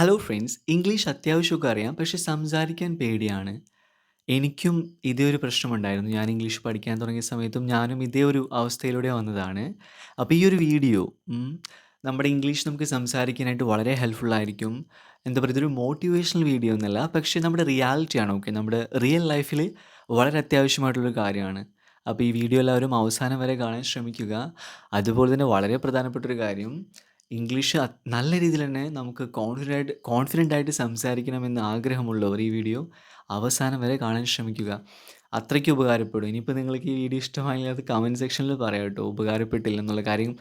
Hello friends English അത്യാവശ്യമൊക്കെ അറിയാം പക്ഷെ സംസാരിക്കാൻ പേടിയാണ്. എനിക്കും ഇതേ ഒരു പ്രശ്നമുണ്ടായിരുന്നു. ഞാൻ ഇംഗ്ലീഷ് പഠിക്കാൻ തുടങ്ങിയ സമയത്തും ഞാനും ഇതേ ഒരു അവസ്ഥയിലൂടെ വന്നതാണ്. അപ്പോൾ ഈ ഒരു വീഡിയോ നമ്മുടെ ഇംഗ്ലീഷ് നമുക്ക് സംസാരിക്കാനായിട്ട് വളരെ ഹെൽപ്ഫുൾ ആയിരിക്കും. എന്താ പറയുക ഇതൊരു മോട്ടിവേഷണൽ വീഡിയോ എന്നല്ല പക്ഷേ നമ്മുടെ റിയാലിറ്റിയാണ് ഓക്കെ നമ്മുടെ റിയൽ ലൈഫിൽ വളരെ അത്യാവശ്യമായിട്ടുള്ളൊരു കാര്യമാണ്. അപ്പോൾ ഈ വീഡിയോ എല്ലാവരും അവസാനം വരെ കാണാൻ ശ്രമിക്കുക. അതുപോലെ തന്നെ വളരെ പ്രധാനപ്പെട്ട ഒരു കാര്യം ഇംഗ്ലീഷ് നല്ല രീതിയിൽ തന്നെ നമുക്ക് കോൺഫിഡന്റ് കോൺഫിഡന്റ് ആയിട്ട് സംസാരിക്കണമെന്ന് ആഗ്രഹമുള്ളവർ ഈ വീഡിയോ അവസാനം വരെ കാണാൻ ശ്രമിക്കുക. അത്രയ്ക്ക് ഉപകാരപ്പെടും. ഇനിയിപ്പോൾ നിങ്ങൾക്ക് ഈ വീഡിയോ ഇഷ്ടമായെങ്കിൽ അത് കമന്റ് സെക്ഷനിൽ പറയാം കേട്ടോ. ഉപകാരപ്പെട്ടില്ല എന്നുള്ള കാര്യം.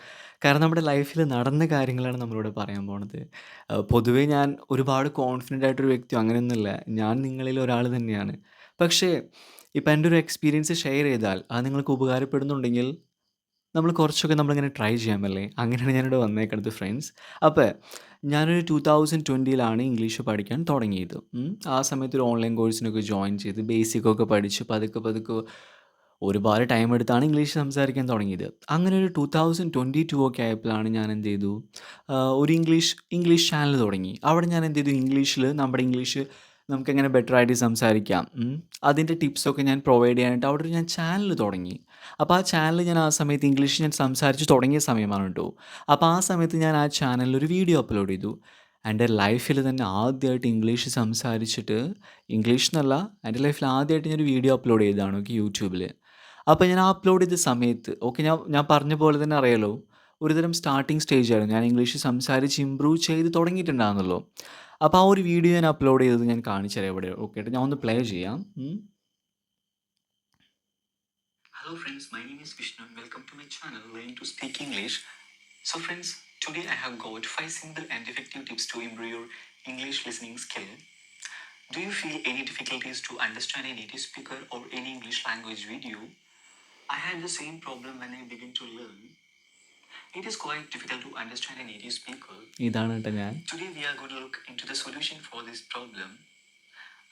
കാരണം നമ്മുടെ ലൈഫിൽ നടന്ന കാര്യങ്ങളാണ് നമ്മളിവിടെ പറയാൻ പോണത്. പൊതുവേ ഞാൻ ഒരുപാട് കോൺഫിഡന്റ് ആയിട്ടൊരു വ്യക്തി അങ്ങനെയൊന്നുമില്ല. ഞാൻ നിങ്ങളിൽ ഒരാൾ തന്നെയാണ്. പക്ഷേ ഇപ്പം എന്റെ ഒരു എക്സ്പീരിയൻസ് ഷെയർ ചെയ്താൽ അത് നിങ്ങൾക്ക് ഉപകാരപ്പെടുന്നുണ്ടെങ്കിൽ നമ്മൾ കുറച്ചൊക്കെ നമ്മളിങ്ങനെ ട്രൈ ചെയ്യാമല്ലേ? അങ്ങനെയാണ് ഞാനിവിടെ വന്നേക്കണത് ഫ്രണ്ട്സ് അപ്പോൾ ഞാനൊരു ടൂ തൗസൻഡ് ട്വന്റിയിലാണ് ഇംഗ്ലീഷ് പഠിക്കാൻ തുടങ്ങിയത്. ആ സമയത്ത് ഒരു ഓൺലൈൻ കോഴ്സിനൊക്കെ ജോയിൻ ചെയ്ത് ബേസിക്കൊക്കെ പഠിച്ച്. പതുക്കെ പതുക്കെ ഒരുപാട് ടൈം എടുത്താണ് ഇംഗ്ലീഷ് സംസാരിക്കാൻ തുടങ്ങിയത്. അങ്ങനെ ഒരു ടൂ തൗസൻഡ് ട്വന്റി ടു ഒക്കെ ആയപ്പോഴാണ് ഞാൻ എന്ത് ചെയ്തു? ഒരു ഇംഗ്ലീഷ് ഇംഗ്ലീഷ് ചാനൽ തുടങ്ങി. അവിടെ ഞാൻ എന്ത് ചെയ്തു? ഇംഗ്ലീഷിൽ നമ്മുടെ ഇംഗ്ലീഷ് നമുക്കെങ്ങനെ ബെറ്റർ ആയിട്ട് സംസാരിക്കാം. അതിന്റെ ടിപ്സൊക്കെ ഞാൻ പ്രൊവൈഡ് ചെയ്യാനായിട്ട് അവിടെ ഒരു ഞാൻ ചാനൽ തുടങ്ങി. അപ്പോൾ ആ ചാനൽ ഞാൻ ആ സമയത്ത് ഇംഗ്ലീഷ് ഞാൻ സംസാരിച്ച് തുടങ്ങിയ സമയമാണ് കേട്ടോ അപ്പോൾ ആ സമയത്ത് ഞാൻ ആ ചാനലിൽ ഒരു വീഡിയോ അപ്ലോഡ് ചെയ്തു. എന്റെ ലൈഫിൽ തന്നെ ആദ്യമായിട്ട് ഇംഗ്ലീഷ് സംസാരിച്ചിട്ട് ഇംഗ്ലീഷ് എന്നല്ല എന്റെ ലൈഫിൽ ആദ്യമായിട്ട് ഞാനൊരു വീഡിയോ അപ്ലോഡ് ചെയ്തതാണ് ഓക്കെ യൂട്യൂബിൽ അപ്പോൾ ഞാൻ അപ്ലോഡ് ചെയ്ത സമയത്ത് ഓക്കെ ഞാൻ ഞാൻ പറഞ്ഞ പോലെ തന്നെ അറിയാലോ ഒരുതരം സ്റ്റാർട്ടിങ് സ്റ്റേജ് ആയിരുന്നു. ഞാൻ ഇംഗ്ലീഷ് സംസാരിച്ച് ഇമ്പ്രൂവ് ചെയ്ത് തുടങ്ങിയിട്ടുണ്ടായിരുന്നല്ലോ. അപ്പോൾ ആ ഒരു വീഡിയോ ഞാൻ അപ്ലോഡ് ചെയ്തത് ഞാൻ കാണിച്ചു തരാം ഇവിടെ ഓക്കെ ഞാൻ ഒന്ന് പ്ലേ ചെയ്യാം ഉം. Hello friends, my name is Vishnu and welcome to my channel Learning to Speak English. So friends, today I have got 5 simple and effective tips to improve your English listening skill. Do you feel any difficulties to understand a native speaker or any English language video? I had the same problem when I began to learn. It is quite difficult to understand a native speaker. ഇതാണ് കേട്ടോ ഞാൻ Today we are going to look into the solution for this problem.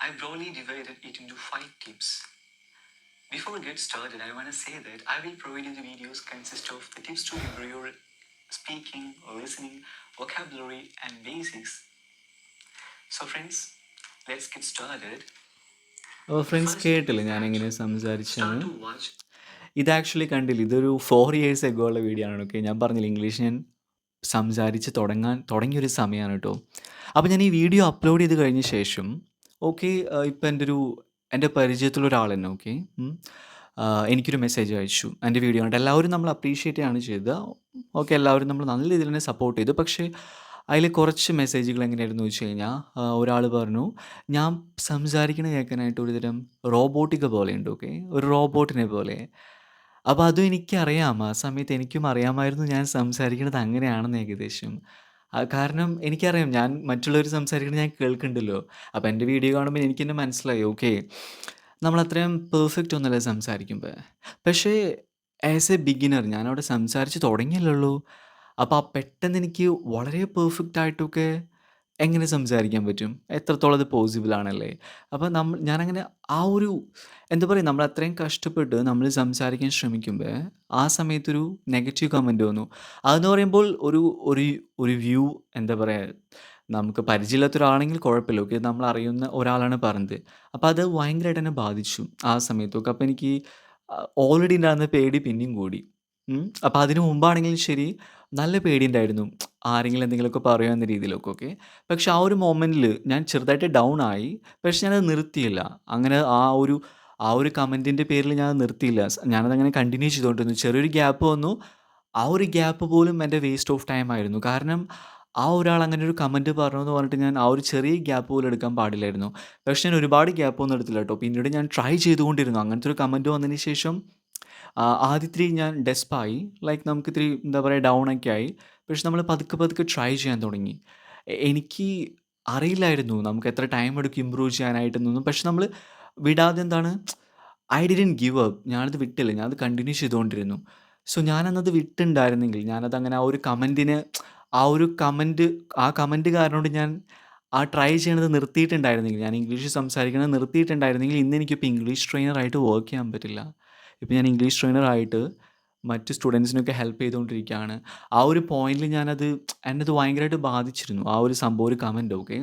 I broadly divided it into 5 tips. Before we get started, I want to say that I will provide you the videos consist of the tips to improve your speaking, listening, vocabulary, and basics. So, friends, let's get started. അപ്പോൾ friends First, കേട്ടില്ല ഞാൻ എങ്ങനെ സംസാരിച്ചെന്ന് Start to watch. ഇത് actually കണ്ടില്ല. ഇതൊരു four years ago ഉള്ള video ആണ് okay ഞാൻ പറഞ്ഞില്ല ഇംഗ്ലീഷ് ഞാൻ സംസാരിച്ച് തുടങ്ങാൻ തുടങ്ങിയൊരു സമയമാണ് കേട്ടോ അപ്പോൾ ഞാൻ ഈ വീഡിയോ അപ്ലോഡ് ചെയ്ത് കഴിഞ്ഞ ശേഷം ഓക്കെ ഇപ്പം എന്റെ ഒരു എന്റെ പരിചയത്തിലുള്ള ഒരാൾ തന്നെ ഓക്കെ എനിക്കൊരു മെസ്സേജ് അയച്ചു. എന്റെ വീഡിയോ കണ്ട് എല്ലാവരും നമ്മൾ അപ്രീഷിയേറ്റ് ആണ് ചെയ്തത്. ഓക്കെ എല്ലാവരും നമ്മൾ നല്ല രീതിയിൽ തന്നെ സപ്പോർട്ട് ചെയ്തു. പക്ഷേ അതിൽ കുറച്ച് മെസ്സേജുകൾ എങ്ങനെയായിരുന്നു വെച്ച് കഴിഞ്ഞാൽ ഒരാൾ പറഞ്ഞു ഞാൻ സംസാരിക്കണ കേൾക്കാനായിട്ട് ഒരുതരം പോലെ ഉണ്ട് ഓക്കെ ഒരു റോബോട്ടിനെ പോലെ. അപ്പോൾ അതും എനിക്കറിയാം. ആ സമയത്ത് എനിക്കും അറിയാമായിരുന്നു ഞാൻ സംസാരിക്കുന്നത് അങ്ങനെയാണെന്ന് ഏകദേശം. ആ, കാരണം എനിക്കറിയാം. ഞാൻ മറ്റുള്ളവർ സംസാരിക്കുന്നത് ഞാൻ കേൾക്കുന്നുണ്ടല്ലോ അപ്പോൾ എന്റെ വീഡിയോ കാണുമ്പോൾ എനിക്ക് തന്നെ മനസ്സിലായി. ഓക്കെ നമ്മൾ അത്രയും പെർഫെക്റ്റ് ഒന്നല്ലേ സംസാരിക്കുമ്പോൾ പക്ഷേ ആസ് എ ബിഗിനർ ഞാനവിടെ സംസാരിച്ച് തുടങ്ങിയല്ലോ അപ്പോൾ ആ പെട്ടെന്ന് എനിക്ക് വളരെ പെർഫെക്റ്റ് ആയിട്ടൊക്കെ എങ്ങനെ സംസാരിക്കാൻ പറ്റും? എത്രത്തോളം അത് പോസിബിൾ ആണല്ലേ? അപ്പോൾ നമ്മൾ ഞാനങ്ങനെ ആ ഒരു എന്താ പറയുക നമ്മൾ അത്രയും കഷ്ടപ്പെട്ട് നമ്മൾ സംസാരിക്കാൻ ശ്രമിക്കുമ്പോൾ ആ സമയത്തൊരു നെഗറ്റീവ് കമന്റ് വന്നു. അതെന്ന് പറയുമ്പോൾ ഒരു ഒരു ഒരു വ്യൂ എന്താ പറയുക നമുക്ക് പരിചയമില്ലാത്ത ഒരാളാണെങ്കിൽ കുഴപ്പമില്ല. ഓക്കെ നമ്മൾ അറിയുന്ന ഒരാളാണ് പറഞ്ഞത്. അപ്പോൾ അത് ഭയങ്കരമായിട്ട് എന്നെ ബാധിച്ചു ആ സമയത്തൊക്കെ. അപ്പോൾ എനിക്ക് ഓൾറെഡി ഉണ്ടായിരുന്ന പേടി പിന്നെയും കൂടി. അപ്പോൾ അതിന് മുമ്പാണെങ്കിലും ശരി നല്ല പേടിയുണ്ടായിരുന്നു. ആരെങ്കിലും എന്തെങ്കിലുമൊക്കെ പറയുമോ എന്ന രീതിയിലൊക്കെ ഓക്കെ പക്ഷെ ആ ഒരു മൊമെന്റിൽ ഞാൻ ചെറുതായിട്ട് ഡൗൺ ആയി. പക്ഷെ ഞാനത് നിർത്തിയില്ല. അങ്ങനെ ആ ഒരു ആ ഒരു കമന്റിന്റെ പേരിൽ ഞാൻ നിർത്തിയില്ല. ഞാനതങ്ങനെ കണ്ടിന്യൂ ചെയ്തുകൊണ്ടിരുന്നു. ചെറിയൊരു ഗ്യാപ്പ് വന്നു. ആ ഒരു ഗ്യാപ്പ് പോലും എന്റെ വേസ്റ്റ് ഓഫ് ടൈം ആയിരുന്നു. കാരണം ആ ഒരാൾ അങ്ങനെ ഒരു കമന്റ് പറഞ്ഞു എന്ന് പറഞ്ഞിട്ട് ഞാൻ ആ ഒരു ചെറിയ ഗ്യാപ്പ് പോലും എടുക്കാൻ പാടില്ലായിരുന്നു. പക്ഷെ ഞാൻ ഒരുപാട് ഗ്യാപ്പ് ഒന്നും എടുത്തില്ല കേട്ടോ. പിന്നീട് ഞാൻ ട്രൈ ചെയ്തുകൊണ്ടിരുന്നു. അങ്ങനത്തെ ഒരു കമന്റ് വന്നതിന് ശേഷം ആ, ആദ്യത്തിരി ഞാൻ ഡെസ്പായി. ലൈക്ക് നമുക്ക് ഇത്തിരി എന്താ പറയുക ഡൗൺ ഒക്കെ ആയി പക്ഷെ നമ്മൾ പതുക്കെ പതുക്കെ ട്രൈ ചെയ്യാൻ തുടങ്ങി. എനിക്ക് അറിയില്ലായിരുന്നു നമുക്ക് എത്ര ടൈം എടുക്കും ഇമ്പ്രൂവ് ചെയ്യാനായിട്ടൊന്നും പക്ഷെ നമ്മൾ വിടാതെ എന്താണ് ഐ ഡിഡൻ ഗിവ് അപ്പ് ഞാനത് വിട്ടില്ല. ഞാനത് കണ്ടിന്യൂ ചെയ്തുകൊണ്ടിരുന്നു. സോ ഞാനന്നത് വിട്ടുണ്ടായിരുന്നെങ്കിൽ ഞാനത് അങ്ങനെ ആ ഒരു കമന്റിന് ആ ഒരു കമന്റ് ആ കമന്റ് കാരണോണ്ട് ഞാൻ ആ ട്രൈ ചെയ്യണത് നിർത്തിയിട്ടുണ്ടായിരുന്നെങ്കിൽ ഞാൻ ഇംഗ്ലീഷ് സംസാരിക്കുന്നത് നിർത്തിയിട്ടുണ്ടായിരുന്നെങ്കിൽ ഇന്ന് എനിക്കിപ്പോൾ ഇംഗ്ലീഷ് ട്രെയിനറായിട്ട് വർക്ക് ചെയ്യാൻ പറ്റില്ല. ഇപ്പോൾ ഞാൻ ഇംഗ്ലീഷ് ട്രെയിനറായിട്ട് മറ്റ് സ്റ്റുഡൻസിനൊക്കെ ഹെൽപ്പ് ചെയ്തുകൊണ്ടിരിക്കുകയാണ്. ആ ഒരു പോയിന്റിൽ ഞാനത് എന്നത് ഭയങ്കരമായിട്ട് ബാധിച്ചിരുന്നു. ആ ഒരു സംഭവം ഒരു കമന്റ് ഓക്കെ.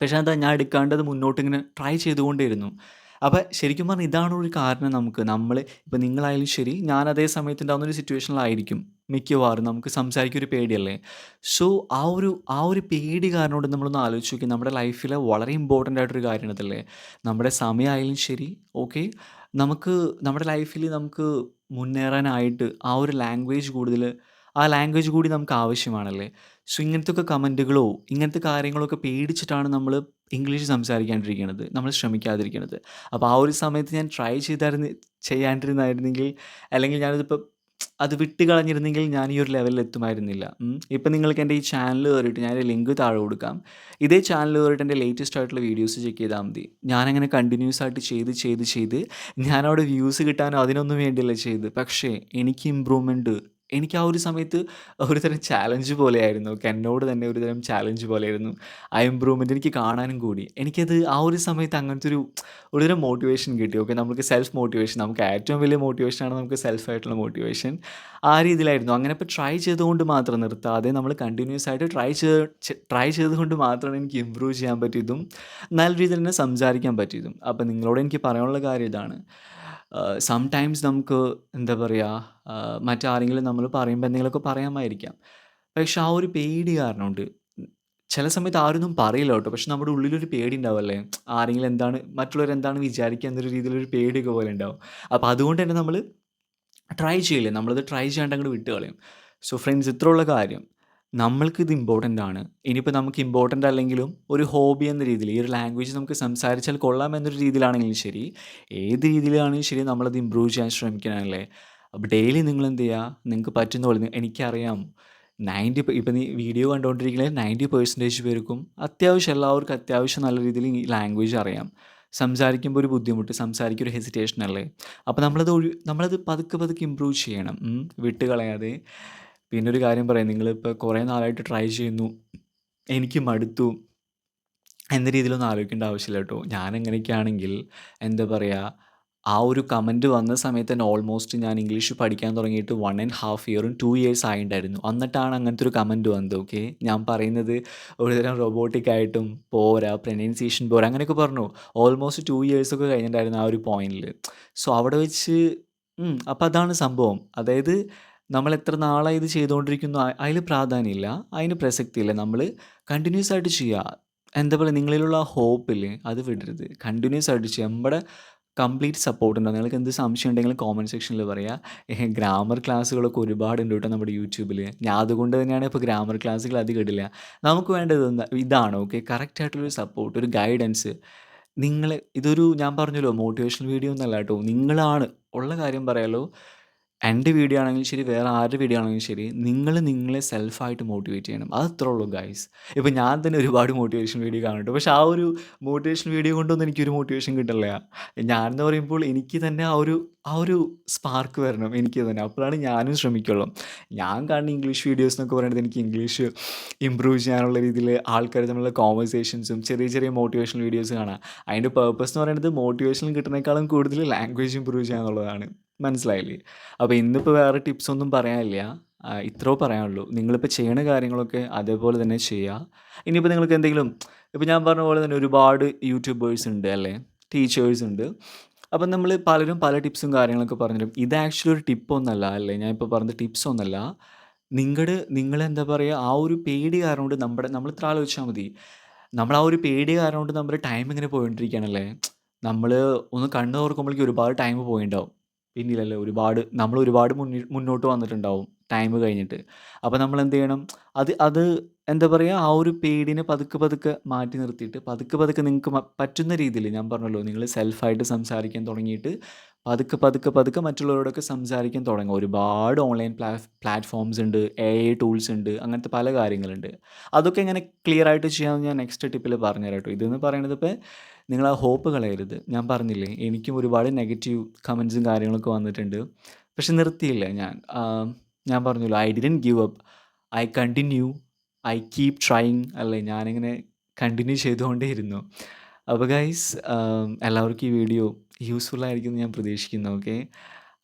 പക്ഷേ അതാ ഞാൻ എടുക്കാണ്ടത് മുന്നോട്ട് ഇങ്ങനെ ട്രൈ ചെയ്തുകൊണ്ടിരുന്നു അപ്പോൾ ശരിക്കും പറഞ്ഞാൽ ഇതാണ് ഒരു കാരണം നമുക്ക്. നമ്മൾ ഇപ്പോൾ നിങ്ങളായാലും ശരി, ഞാൻ അതേ സമയത്ത് ഉണ്ടാവുന്ന ഒരു സിറ്റുവേഷനിലായിരിക്കും മിക്കവാറും. നമുക്ക് സംസാരിക്കുക ഒരു പേടിയല്ലേ. സോ ആ ഒരു ആ ഒരു പേടി കാരണമോട് നമ്മളൊന്ന് ആലോചിച്ച് നോക്കി നമ്മുടെ ലൈഫിലെ വളരെ ഇമ്പോർട്ടന്റ് ആയിട്ടൊരു കാര്യമാണ് അതല്ലേ നമ്മുടെ സമയമായാലും ശരി ഓക്കെ. നമുക്ക് നമ്മുടെ ലൈഫിൽ നമുക്ക് മുന്നേറാനായിട്ട് ആ ഒരു ലാംഗ്വേജ് കൂടുതൽ ആ ലാംഗ്വേജ് കൂടി നമുക്ക് ആവശ്യമാണല്ലേ. സോ ഇങ്ങനത്തെയൊക്കെ കമന്റുകളോ ഇങ്ങനത്തെ കാര്യങ്ങളൊക്കെ പേടിച്ചിട്ടാണ് നമ്മൾ ഇംഗ്ലീഷ് സംസാരിക്കാണ്ടിരിക്കണത്. നമ്മൾ ശ്രമിക്കാതിരിക്കണത്. അപ്പോൾ ആ ഒരു സമയത്ത് ഞാൻ ട്രൈ ചെയ്തായിരുന്നെ ചെയ്യാണ്ടിരുന്നായിരുന്നെങ്കിൽ അല്ലെങ്കിൽ ഞാനതിപ്പോ അത് വിട്ട് കളഞ്ഞിരുന്നെങ്കിൽ ഞാൻ ഈ ഒരു ലെവലിൽ എത്തുമായിരുന്നില്ല. ഇപ്പം നിങ്ങൾക്ക് എന്റെ ഈ ചാനൽ കയറിയിട്ട് ഞാൻ ലിങ്ക് താഴെ കൊടുക്കാം. ഇതേ ചാനൽ കയറിയിട്ട് എന്റെ ലേറ്റസ്റ്റ് ആയിട്ടുള്ള വീഡിയോസ് ചെക്ക് ചെയ്താൽ മതി. ഞാനങ്ങനെ കണ്ടിന്യൂസ് ആയിട്ട് ചെയ്ത് ചെയ്ത് ചെയ്ത് ഞാനവിടെ വ്യൂസ് കിട്ടാനോ അതിനൊന്നും വേണ്ടിയല്ല ചെയ്ത് പക്ഷേ എനിക്ക് ഇമ്പ്രൂവ്മെന്റ് എനിക്ക് ആ ഒരു സമയത്ത് ഒരുതരം ചാലഞ്ച് പോലെയായിരുന്നു. എന്നോട് തന്നെ ഒരുതരം ചാലഞ്ച് പോലെയായിരുന്നു. ആ ഇമ്പ്രൂവ്മെന്റ് എനിക്ക് കാണാനും കൂടി. എനിക്കത് ആ ഒരു സമയത്ത് അങ്ങനത്തെ ഒരു ഒരുതരം മോട്ടിവേഷൻ കിട്ടി. ഓക്കെ. നമുക്ക് സെൽഫ് മോട്ടിവേഷൻ നമുക്ക് ഏറ്റവും വലിയ മോട്ടിവേഷനാണ് നമുക്ക് സെൽഫായിട്ടുള്ള മോട്ടിവേഷൻ. ആ രീതിയിലായിരുന്നു. അങ്ങനെ ഇപ്പോൾ ട്രൈ ചെയ്തുകൊണ്ട് മാത്രം നിർത്താതെ നമ്മൾ കണ്ടിന്യൂസ് ആയിട്ട് ട്രൈ ചെയ്ത് ട്രൈ ചെയ്തുകൊണ്ട് മാത്രമാണ് എനിക്ക് ഇമ്പ്രൂവ് ചെയ്യാൻ പറ്റിയതും നല്ല രീതിയിൽ തന്നെ സംസാരിക്കാൻ പറ്റിയതും. അപ്പോൾ നിങ്ങളോട് എനിക്ക് പറയാനുള്ള കാര്യം ഇതാണ്. ആഹ് സംടൈംസ് നമുക്ക് എന്താ പറയുക മറ്റാരെങ്കിലും നമ്മൾ പറയുമ്പോൾ എന്തെങ്കിലുമൊക്കെ പറയാമായിരിക്കാം. പക്ഷെ ആ ഒരു പേടി കാരണമുണ്ട് ചില സമയത്ത് ആരൊന്നും പറയില്ല കേട്ടോ. പക്ഷെ നമ്മുടെ ഉള്ളിലൊരു പേടി ഉണ്ടാവല്ലേ ആരെങ്കിലും എന്താണ് മറ്റുള്ളവർ എന്താണ് വിചാരിക്കുക എന്നൊരു രീതിയിലൊരു പേടിയൊക്കെ പോലെ ഉണ്ടാവും. അപ്പോൾ അതുകൊണ്ട് തന്നെ നമ്മൾ ട്രൈ ചെയ്യില്ല. നമ്മളത് ട്രൈ ചെയ്യാണ്ട് അങ്ങോട്ട് വിട്ട് കളയും. സോ ഫ്രണ്ട്സ് ഇത്രയുള്ള കാര്യം. നമ്മൾക്കിത് ഇമ്പോർട്ടന്റ് ആണ്. ഇനിയിപ്പോൾ നമുക്ക് ഇമ്പോർട്ടന്റ് അല്ലെങ്കിലും ഒരു ഹോബി എന്ന രീതിയിൽ ഈ ഒരു ലാംഗ്വേജ് നമുക്ക് സംസാരിച്ചാൽ കൊള്ളാം എന്നൊരു രീതിയിലാണെങ്കിലും ശരി, ഏത് രീതിയിലാണെങ്കിലും ശരി നമ്മളത് ഇമ്പ്രൂവ് ചെയ്യാൻ ശ്രമിക്കണമല്ലേ. അപ്പോൾ ഡെയിലി നിങ്ങൾ എന്ത് ചെയ്യുക, നിങ്ങൾക്ക് പറ്റുന്ന പോലെ എനിക്കറിയാം നയന്റി ഇപ്പം നീ വീഡിയോ കണ്ടുകൊണ്ടിരിക്കുന്നത് നയന്റി പെർസെന്റേജ് പേർക്കും അത്യാവശ്യം എല്ലാവർക്കും അത്യാവശ്യം നല്ല രീതിയിൽ ഈ ലാംഗ്വേജ് അറിയാം. സംസാരിക്കുമ്പോൾ ഒരു ബുദ്ധിമുട്ട്, സംസാരിക്കുക ഒരു ഹെസിറ്റേഷൻ അല്ലേ. അപ്പോൾ നമ്മളത് ഒഴി നമ്മളത് പതുക്കെ പതുക്കെ ഇമ്പ്രൂവ് ചെയ്യണം. വിട്ടുകളയാതെ വിട്ട് കളയാതെ. പിന്നെ ഒരു കാര്യം പറയാം. നിങ്ങളിപ്പോൾ കുറേ നാളായിട്ട് ട്രൈ ചെയ്യുന്നു. എനിക്ക് മടുത്തു എന്ന രീതിയിലൊന്നും ആലോചിക്കേണ്ട ആവശ്യമില്ല കേട്ടോ. ഞാൻ എങ്ങനെയൊക്കെയാണെങ്കിൽ എന്താ പറയുക ആ ഒരു കമന്റ് വന്ന സമയത്ത് തന്നെ ഓൾമോസ്റ്റ് ഞാൻ ഇംഗ്ലീഷ് പഠിക്കാൻ തുടങ്ങിയിട്ട് 1 1/2 ഇയറും ടു ഇയേഴ്സ് ആയിണ്ടായിരുന്നു എന്നിട്ടാണ് അങ്ങനത്തെ ഒരു കമന്റ് വന്നത്. ഓക്കെ. ഞാൻ പറയുന്നത് ഒരുതരം റോബോട്ടിക് ആയിട്ടും പോരാ, പ്രൊനൗൺസിയേഷൻ പോരാ അങ്ങനെയൊക്കെ പറഞ്ഞു. ഓൾമോസ്റ്റ് ടു ഇയേഴ്സ് ഒക്കെ കഴിഞ്ഞിട്ടുണ്ടായിരുന്നു ആ ഒരു പോയിന്റിൽ. സോ അവിടെ വെച്ച് അപ്പോൾ അതാണ് സംഭവം. അതായത് നമ്മൾ എത്ര നാളായി ഇത് ചെയ്തുകൊണ്ടിരിക്കുന്നു അതിൽ പ്രാധാന്യമില്ല. അതിന് പ്രസക്തിയില്ല. നമ്മൾ കണ്ടിന്യൂസ് ആയിട്ട് ചെയ്യുക. എന്താ പറയുക നിങ്ങളിലുള്ള ആ ഹോപ്പില്ലേ അത് വിടരുത്. കണ്ടിന്യൂസ് ആയിട്ട് ചെയ്യുക. നമ്മുടെ കംപ്ലീറ്റ് സപ്പോർട്ട് ഉണ്ടാവും. നിങ്ങൾക്ക് എന്ത് സംശയം ഉണ്ടെങ്കിലും കോമന്റ് സെക്ഷനിൽ പറയുക. ഗ്രാമർ ക്ലാസ്സുകളൊക്കെ ഒരുപാടുണ്ട് കേട്ടോ നമ്മുടെ യൂട്യൂബിൽ. ഞാൻ അതുകൊണ്ട് തന്നെയാണ് ഇപ്പോൾ ഗ്രാമർ ക്ലാസ്സുകൾ അധികം കിട്ടില്ല നമുക്ക് വേണ്ടത് എന്താ ഇതാണ് ഓക്കെ. കറക്റ്റ് ആയിട്ടുള്ളൊരു സപ്പോർട്ട്, ഒരു ഗൈഡൻസ്. നിങ്ങൾ ഇതൊരു ഞാൻ പറഞ്ഞല്ലോ മോട്ടിവേഷണൽ വീഡിയോ ഒന്നല്ല കേട്ടോ. നിങ്ങളാണ് ഉള്ള കാര്യം പറയാലോ. എന്റെ വീഡിയോ ആണെങ്കിലും ശരി, വേറെ ആരുടെ വീഡിയോ ആണെങ്കിലും ശരി, നിങ്ങൾ നിങ്ങളെ സെൽഫായിട്ട് മോട്ടിവേറ്റ് ചെയ്യണം. അത് അത്രേ ഉള്ളൂ ഗൈസ് ഇപ്പോൾ ഞാൻ തന്നെ ഒരുപാട് മോട്ടിവേഷൻ വീഡിയോ കാണുന്നുണ്ട് പക്ഷേ ആ ഒരു മോട്ടിവേഷൻ വീഡിയോ കൊണ്ടൊന്നും എനിക്കൊരു മോട്ടിവേഷൻ കിട്ടില്ല. ഞാൻ എന്ന് പറയുമ്പോൾ എനിക്ക് തന്നെ ആ ഒരു ആ ഒരു സ്പാർക്ക് വരണം എനിക്ക് തന്നെ. അപ്പോഴാണ് ഞാനും ശ്രമിക്കുള്ളൂ. ഞാൻ കാണുന്ന ഇംഗ്ലീഷ് വീഡിയോസ് എന്നൊക്കെ പറയുന്നത് എനിക്ക് ഇംഗ്ലീഷ് ഇമ്പ്രൂവ് ചെയ്യാനുള്ള രീതിയിൽ ആൾക്കാർ തമ്മിലുള്ള കോൺവെർസേഷൻസും ചെറിയ ചെറിയ മോട്ടിവേഷൻ വീഡിയോസ് കാണാം. അതിന്റെ പേർപ്പസ് എന്ന് പറയുന്നത് മോട്ടിവേഷൻ കിട്ടുന്നതിനേക്കാളും കൂടുതൽ ലാംഗ്വേജ് ഇമ്പ്രൂവ് ചെയ്യുക എന്നുള്ളതാണ്. മനസ്സിലായില്ലേ. അപ്പോൾ ഇന്നിപ്പോൾ വേറെ ടിപ്സ് ഒന്നും പറയാനില്ല. ഇത്രോ ഇത്രേ പറയാനുള്ളൂ. നിങ്ങളിപ്പോൾ ചെയ്യണ കാര്യങ്ങളൊക്കെ അതേപോലെ തന്നെ ചെയ്യുക. ഇനിയിപ്പോൾ നിങ്ങൾക്ക് എന്തെങ്കിലും ഇപ്പോൾ ഞാൻ പറഞ്ഞ പോലെ തന്നെ ഒരുപാട് യൂട്യൂബേഴ്സ് ഉണ്ട് അല്ലേ. ടീച്ചേഴ്സ് ഉണ്ട്. അപ്പം നമ്മൾ പലരും പല ടിപ്സും കാര്യങ്ങളൊക്കെ പറഞ്ഞു തരും. ഇത് ആക്ച്വലി ഒരു ടിപ്പ് ഒന്നല്ല അല്ലേ. ഞാൻ ഇപ്പോൾ പറഞ്ഞ ടിപ്സ് ഒന്നല്ല. നിങ്ങട് നിങ്ങളെന്താ പറയുക ആ ഒരു പേടി കാരണം കൊണ്ട് നമ്മുടെ നമ്മൾ ഇത്ര ആലോചിച്ചാൽ മതി. നമ്മൾ ആ ഒരു പേടി കാരണം കൊണ്ട് നമ്മുടെ ടൈം ഇങ്ങനെ പോയിക്കൊണ്ടിരിക്കുകയാണല്ലേ. നമ്മൾ ഒന്ന് കണ്ണു തുറക്കുമ്പോഴേക്കും ഒരുപാട് ടൈം പോയിട്ടുണ്ടാവും. പിന്നില്ലല്ലോ ഒരുപാട് നമ്മൾ ഒരുപാട് മുന്നിൽ മുന്നോട്ട് വന്നിട്ടുണ്ടാവും ടൈം കഴിഞ്ഞിട്ട്. അപ്പോൾ നമ്മൾ എന്ത് ചെയ്യണം അത് അത് എന്താ പറയുക ആ ഒരു പേടിനെ പതുക്കെ പതുക്കെ മാറ്റി നിർത്തിയിട്ട് പതുക്കെ പതുക്കെ നിങ്ങൾക്ക് പറ്റുന്ന രീതിയിൽ ഞാൻ പറഞ്ഞല്ലോ നിങ്ങൾ സെൽഫായിട്ട് സംസാരിക്കാൻ തുടങ്ങിയിട്ട് പതുക്കെ പതുക്കെ പതുക്കെ മറ്റുള്ളവരോടൊക്കെ സംസാരിക്കാൻ തുടങ്ങുക. ഒരുപാട് ഓൺലൈൻ പ്ലാ പ്ലാറ്റ്ഫോംസ് ഉണ്ട്. എ ഐ ടൂൾസ് ഉണ്ട്. അങ്ങനത്തെ പല കാര്യങ്ങളുണ്ട്. അതൊക്കെ എങ്ങനെ ക്ലിയർ ആയിട്ട് ചെയ്യാമെന്ന് ഞാൻ നെക്സ്റ്റ് ടിപ്പിൽ പറഞ്ഞുതരാം കേട്ടോ. ഇതെന്ന് പറയുന്നത് ഇപ്പോൾ നിങ്ങൾ ആ ഹോപ്പ് കളയരുത്. ഞാൻ പറഞ്ഞില്ലേ എനിക്കും ഒരുപാട് നെഗറ്റീവ് കമൻസും കാര്യങ്ങളൊക്കെ വന്നിട്ടുണ്ട്. പക്ഷെ നിർത്തിയില്ല ഞാൻ. ഞാൻ പറഞ്ഞല്ലോ I didn't give up. I continue. I keep trying അല്ലേ. ഞാനിങ്ങനെ കണ്ടിന്യൂ ചെയ്തുകൊണ്ടേയിരുന്നു. അപ്പോൾ ഗൈസ് എല്ലാവർക്കും ഈ വീഡിയോ യൂസ്ഫുൾ ആയിരിക്കും ഞാൻ പ്രതീക്ഷിക്കുന്നു. ഓക്കെ.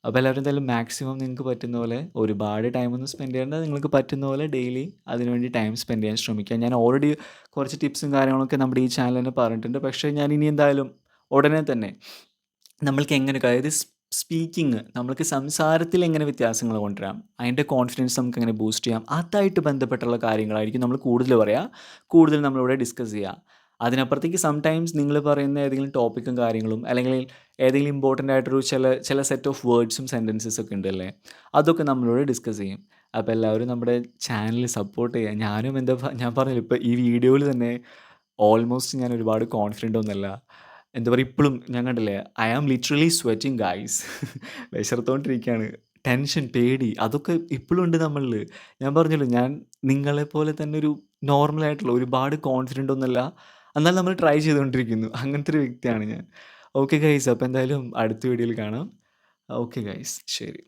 അപ്പോൾ എല്ലാവരും എന്തായാലും മാക്സിമം നിങ്ങൾക്ക് പറ്റുന്ന പോലെ ഒരുപാട് ടൈമൊന്നും സ്പെൻഡ് ചെയ്യേണ്ട നിങ്ങൾക്ക് പറ്റുന്ന പോലെ ഡെയിലി അതിനുവേണ്ടി ടൈം സ്പെൻഡ് ചെയ്യാൻ ശ്രമിക്കുക ഞാൻ ഓൾറെഡി കുറച്ച് ടിപ്സും കാര്യങ്ങളൊക്കെ നമ്മുടെ ഈ ചാനലിൽ തന്നെ പറഞ്ഞിട്ടുണ്ട്. പക്ഷേ ഞാൻ ഇനി എന്തായാലും ഉടനെ തന്നെ നമ്മൾക്ക് എങ്ങനെ അതായത് സ്പീക്കിംഗ് നമ്മൾക്ക് സംസാരത്തിൽ എങ്ങനെ വ്യത്യാസങ്ങൾ കൊണ്ടുവരാം അതിന്റെ കോൺഫിഡൻസ് നമുക്ക് എങ്ങനെ ബൂസ്റ്റ് ചെയ്യാം അതായിട്ട് ബന്ധപ്പെട്ടുള്ള കാര്യങ്ങളായിരിക്കും നമ്മൾ കൂടുതൽ പറയുക കൂടുതൽ നമ്മളിവിടെ ഡിസ്കസ് ചെയ്യുക അതിനപ്പുറത്തേക്ക് സംടൈംസ് നിങ്ങൾ പറയുന്ന ഏതെങ്കിലും ടോപ്പിക്കും കാര്യങ്ങളും അല്ലെങ്കിൽ ഏതെങ്കിലും ഇമ്പോർട്ടന്റ് ആയിട്ടൊരു ചില ചില സെറ്റ് ഓഫ് വേർഡ്സും സെന്റൻസസ് ഒക്കെ ഉണ്ടല്ലേ അതൊക്കെ നമ്മളോട് ഡിസ്കസ് ചെയ്യും. അപ്പോൾ എല്ലാവരും നമ്മുടെ ചാനൽ സപ്പോർട്ട് ചെയ്യുക ഞാനും എന്താ ഞാൻ പറഞ്ഞില്ല ഇപ്പോൾ ഈ വീഡിയോയിൽ തന്നെ ഓൾമോസ്റ്റ് ഞാൻ ഒരുപാട് കോൺഫിഡന്റ് ഒന്നുമല്ല എന്താ പറയുക ഇപ്പോഴും ഞാൻ കണ്ടില്ലേ I am literally sweating guys വിശർത്തോണ്ടിരിക്കുകയാണ് tension പേടി അതൊക്കെ ഇപ്പോഴും ഉണ്ട് നമ്മളിൽ. ഞാൻ പറഞ്ഞല്ലോ ഞാൻ നിങ്ങളെപ്പോലെ തന്നെ ഒരു നോർമലായിട്ടുള്ള ഒരുപാട് കോൺഫിഡന്റ് ഒന്നുമല്ല എന്നാൽ നമ്മൾ ട്രൈ ചെയ്തുകൊണ്ടിരിക്കുന്നു. അങ്ങനത്തെ ഒരു വ്യക്തിയാണ് ഞാൻ. ഓക്കെ ഗൈസ് അപ്പോൾ എന്തായാലും അടുത്ത വീഡിയോയിൽ കാണാം. ഓക്കെ ഗൈസ് ശരി.